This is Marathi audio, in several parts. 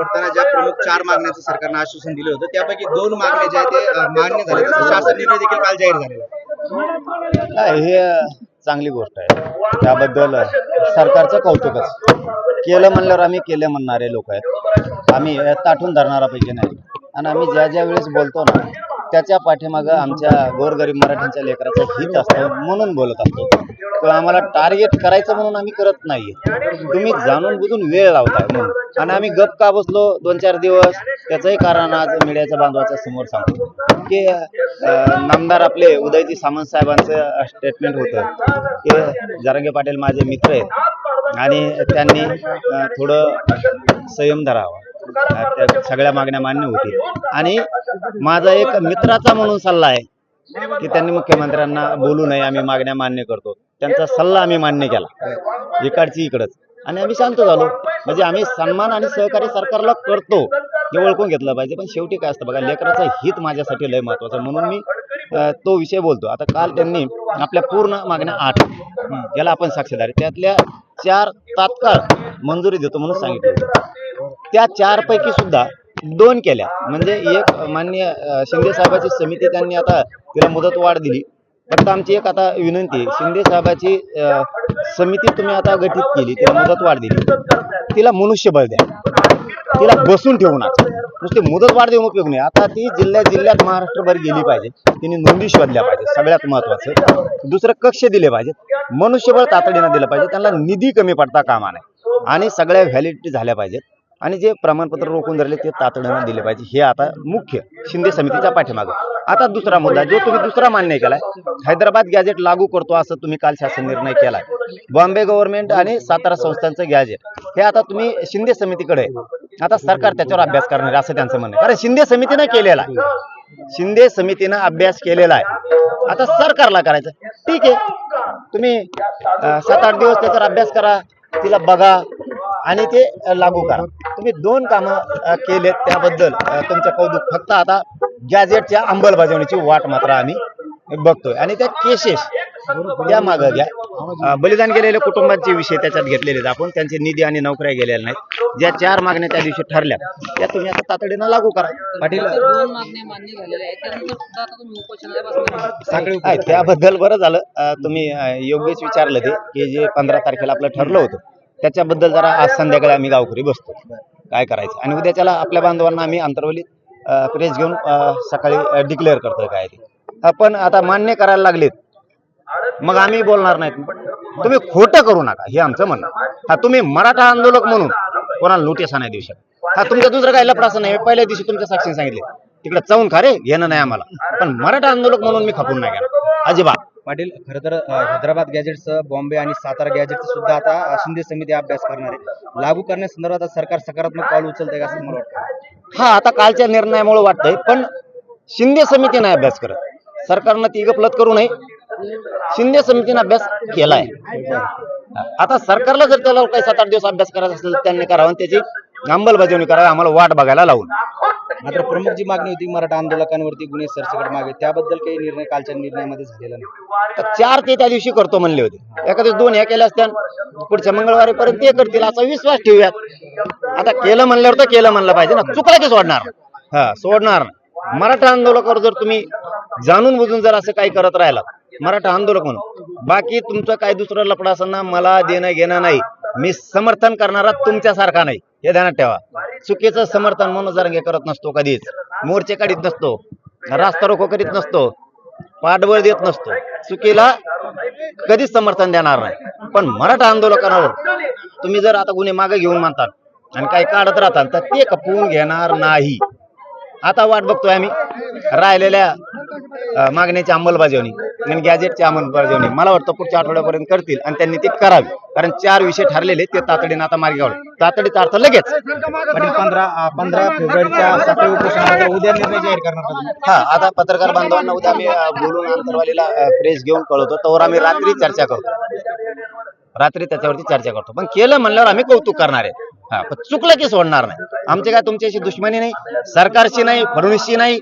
करताना ज्या प्रमुख चार मागण्याचं सरकारनं आश्वासन दिलं होतं त्यापैकी दोन मागण्या ज्या आहेत ते मान्य झाले शासन निर्णय देखील काल जाहीर झालेला हे चांगली गोष्ट आहे. त्याबद्दल सरकारचं कौतुकच केलं म्हणल्यावर आम्ही केले म्हणणारे लोक आहेत. आम्ही ताठून धरणारापैकी नाही. आणि आम्ही ज्या ज्या वेळेस बोलतो ना त्याच्या पाठीमागं आमच्या गोरगरीब मराठ्यांच्या लेकराचं हित असतं म्हणून बोलत असतो. किंवा आम्हाला टार्गेट करायचं म्हणून आम्ही करत नाही तुम्ही जाणून बुजून वेळ लावताय म्हणून. आणि आम्ही गप का बसलो दोन चार दिवस त्याचंही कारण आज मीडियाच्या बांधवाच्या समोर सांगतो. की नामदार आपले उदयजी सामंत साहेबांचं स्टेटमेंट होतं. की जारंगे पाटील माझे मित्र आहेत. आणि त्यांनी थोडं संयम धरावा. त्या सगळ्या मागण्या मान्य होतील आणि माझा एक मित्राचा म्हणून सल्ला आहे की त्यांनी मुख्यमंत्र्यांना बोलू नये आम्ही मागण्या मान्य करतो. त्यांचा सल्ला आम्ही मान्य केला. इकडची इकडच. आणि आम्ही शांत झालो. म्हणजे आम्ही सन्मान आणि सहकार्य सरकारला करतो. हे ओळखून घेतलं पाहिजे. पण शेवटी काय असतं बघा लेकराचं हित माझ्यासाठी लय महत्वाचं. म्हणून मी तो विषय बोलतो. आता काल त्यांनी आपल्या पूर्ण मागण्या आठ. याला आपण साक्षीदार. त्यातल्या चार तात्काळ मंजुरी देतो म्हणून सांगितलं. त्या चार पैकी सुद्धा दोन केल्या. म्हणजे एक मान्य शिंदे साहेबाची समिती त्यांनी आता तिला मुदत वाढ दिली. फक्त आमची एक आता विनंती आहे शिंदे साहेबाची अं, समिती तुम्ही आता गठीत केली तिला मुदत वाढ दिली. तिला मनुष्यबळ द्या. तिला बसून ठेवू नका नुसती मुदत वाढ देऊन उपयोग नाही. आता ती जिल्ह्या जिल्ह्यात महाराष्ट्रभर गेली पाहिजे. तिने नोंदी शोधल्या पाहिजे सगळ्यात महत्वाचं. दुसरं कक्ष दिले पाहिजेत. मनुष्यबळ तातडीनं दिलं पाहिजे. त्यांना निधी कमी पडता कामा नाही आणि सगळ्या व्हॅलिडिटी झाल्या पाहिजेत. आणि जे प्रमाणपत्र रोखून धरले ते तातडीनं दिले पाहिजे. हे आता मुख्य शिंदे समितीच्या पाठीमागं. आता दुसरा मुद्दा जो तुम्ही दुसरा मान्य केलाय हैदराबाद गॅजेट लागू करतो असं तुम्ही काल शासन निर्णय केलाय. बॉम्बे गव्हर्नमेंट आणि सातारा संस्थांचं गॅजेट हे आता तुम्ही शिंदे समितीकडे आता सरकार त्याच्यावर अभ्यास करणार असं त्यांचं म्हणणं कारण शिंदे समितीनं केलेला आहे. शिंदे समितीनं अभ्यास केलेला आहे. आता सरकारला करायचं. ठीक आहे. तुम्ही सात आठ दिवस त्याच्यावर अभ्यास करा. तिला बघा. आणि ते लागू करा. तुम्ही दोन कामं केलेत त्याबद्दल तुमचं कौतुक. फक्त आता गॅजेटच्या अंमलबजावणीची वाट मात्र आम्ही बघतोय. आणि त्या केसेस त्या मागं घ्या. बलिदान केलेल्या कुटुंबांचे विषय त्याच्यात घेतलेले आहेत आपण. त्यांचे निधी आणि नोकऱ्या गेलेल्या नाहीत. ज्या चार मागण्या त्या दिवशी ठरल्या त्या तुम्ही आता तातडीनं लागू करा. पाटील त्याबद्दल बरं झालं. तुम्ही योग्यच विचारलं ते की जे पंधरा तारखेला आपलं ठरलं होतं. त्याच्याबद्दल जरा आज संध्याकाळी आम्ही गावकरी बसतो. काय करायचं? आणि उद्याच्याला आपल्या बांधवांना आम्ही अंतरवलीत प्रेस घेऊन सकाळी डिक्लेअर करतोय काय ते. पण आता मान्य करायला लागलेत. मग आम्ही बोलणार नाहीत. तुम्ही खोटं करू नका. हे आमचं म्हणणं हा तुम्ही मराठा आंदोलक म्हणून कोणाला नोटीस नाही देऊ शकत. हा तुमचा दुसरं काही लफडा असं नाही. पहिल्या दिवशी तुमच्या साक्षीने सांगितले. तिकडे चावून खा रे घेणं नाही आम्हाला. पण मराठा आंदोलक म्हणून मी खपून नाही गेला. अजिबात. पाटील खरं तर हैदराबाद गॅजेटचं बॉम्बे आणि सातारा गॅजेटचं सुद्धा आता शिंदे समिती अभ्यास करणार आहे. लागू करण्यासंदर्भात सरकार सकारात्मक पाऊल उचलत आहे असं मला वाटतं हा आता कालच्या निर्णयामुळे वाटतंय पण शिंदे समितीने अभ्यास करत. सरकारनं ती गपलत करू नये. शिंदे समितीने अभ्यास केलाय. आता सरकारला जर त्याला काही सात आठ दिवस अभ्यास करायचा असेल तर त्यांनी करावा त्याची अंमलबजावणी करावी आम्हाला वाट बघायला लावून. मात्र प्रमुख जी मागणी होती मराठा आंदोलकांवरती गुन्हे सरसकट मागे. त्याबद्दल काही निर्णय कालच्या निर्णयामध्ये झालेला नाही. तर चार ते त्या दिवशी करतो म्हणले होते. एखाद्या दोन ह्या केल्या असत्या पुढच्या मंगळवारी पर्यंत ते करतील असा विश्वास ठेवूयात. आता केलं म्हणल्यावर तर केलं म्हणलं पाहिजे ना. चुकला की सोडणार. हा सोडणार. मराठा आंदोलकावर जर तुम्ही जाणून बुजून जर असं काही करत राहिला मराठा आंदोलक म्हणून बाकी तुमचं काय दुसरं लफडा असताना मला देणं घेणं नाही. मी समर्थन करणारा तुमच्यासारखा नाही. हे ध्यानात ठेवा. चुकीचं समर्थन म्हणून जरंगे करत नसतो कधीच. मोर्चे काढीत नसतो. रास्ता रोको करीत नसतो. पाठबळ देत नसतो. चुकीला कधीच समर्थन देणार नाही. पण मराठा आंदोलकांवर तुम्ही जर आता गुन्हे मागे घेऊन मानतात आणि काही काढत राहतात तर ते खपवून घेणार नाही. आता वाट बघतोय आम्ही. राहिलेल्या मागण्याची अंमलबजावणी. आणि गॅजेटची अंमलबजावणी मला वाटतं पुढच्या आठवड्यापर्यंत करतील आणि त्यांनी ते करावे. कारण चार विषय ठरलेले ते तातडीने आता मार्गी काढू तातडीचा अर्थ लगेच. पंधरा पंधरा फेब्रुवारीच्या साखळी उपोषणानंतर उद्या निर्णय जाहीर करणार? हा आता पत्रकार बांधवांना उद्या आम्ही बोलून अंतरवालीला प्रेस घेऊन कळवतो. तर आम्ही रात्री चर्चा करतो. रात्री त्याच्यावरती चर्चा करतो. पण केलं म्हणल्यावर आम्ही कौतुक करणार आहे. हा पण चुकलं की सोडणार नाही. आमची काय तुमच्याशी दुश्मनी नाही सरकारची नाही फडणवीसची नाही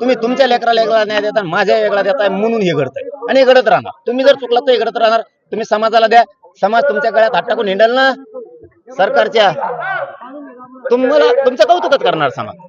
तुम्ही तुमच्या लेकराला वेगळा न्याय देता माझ्या वेगळा देताय म्हणून हे घडतंय. आणि हे घडत राहणार. तुम्ही जर चुकला तर हे घडत राहणार. तुम्ही समाजाला द्या. समाज तुमच्या गळ्यात हात टाकून हिंडल ना. सरकारच्या. तुम्हाला तुमचं कौतुकच करणार समाज.